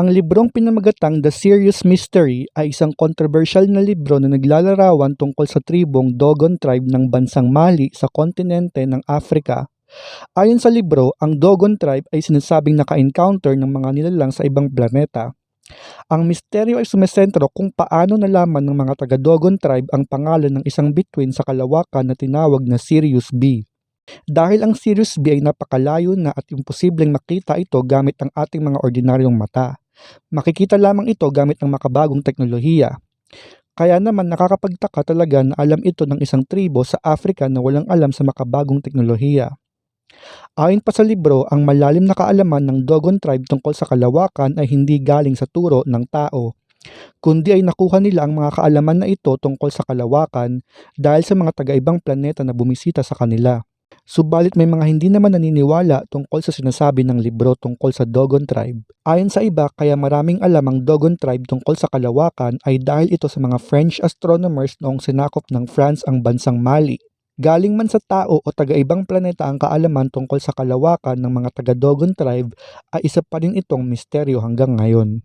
Ang librong pinamagatang The Serious Mystery ay isang kontrobersyal na libro na naglalarawan tungkol sa tribong Dogon tribe ng bansang Mali sa kontinente ng Afrika. Ayon sa libro, ang Dogon tribe ay sinasabing naka-encounter ng mga nilalang sa ibang planeta. Ang misteryo ay sumesentro kung paano nalaman ng mga taga-Dogon tribe ang pangalan ng isang bituin sa kalawakan na tinawag na Sirius B. Dahil ang Sirius B ay napakalayo na at imposibleng makita ito gamit ang ating mga ordinaryong mata. Makikita lamang ito gamit ang makabagong teknolohiya. Kaya naman nakakapagtaka talaga na alam ito ng isang tribo sa Afrika na walang alam sa makabagong teknolohiya. Ayon pa sa libro, ang malalim na kaalaman ng Dogon tribe tungkol sa kalawakan ay hindi galing sa turo ng tao, kundi ay nakuha nila ang mga kaalaman na ito tungkol sa kalawakan dahil sa mga taga-ibang planeta na bumisita sa kanila. Subalit may mga hindi naman naniniwala tungkol sa sinasabi ng libro tungkol sa Dogon tribe. Ayon sa iba, kaya maraming alam ang Dogon tribe tungkol sa kalawakan ay dahil ito sa mga French astronomers noong sinakop ng France ang bansang Mali. Galing man sa tao o taga-ibang planeta ang kaalaman tungkol sa kalawakan ng mga taga-Dogon tribe ay isa pa rin itong misteryo hanggang ngayon.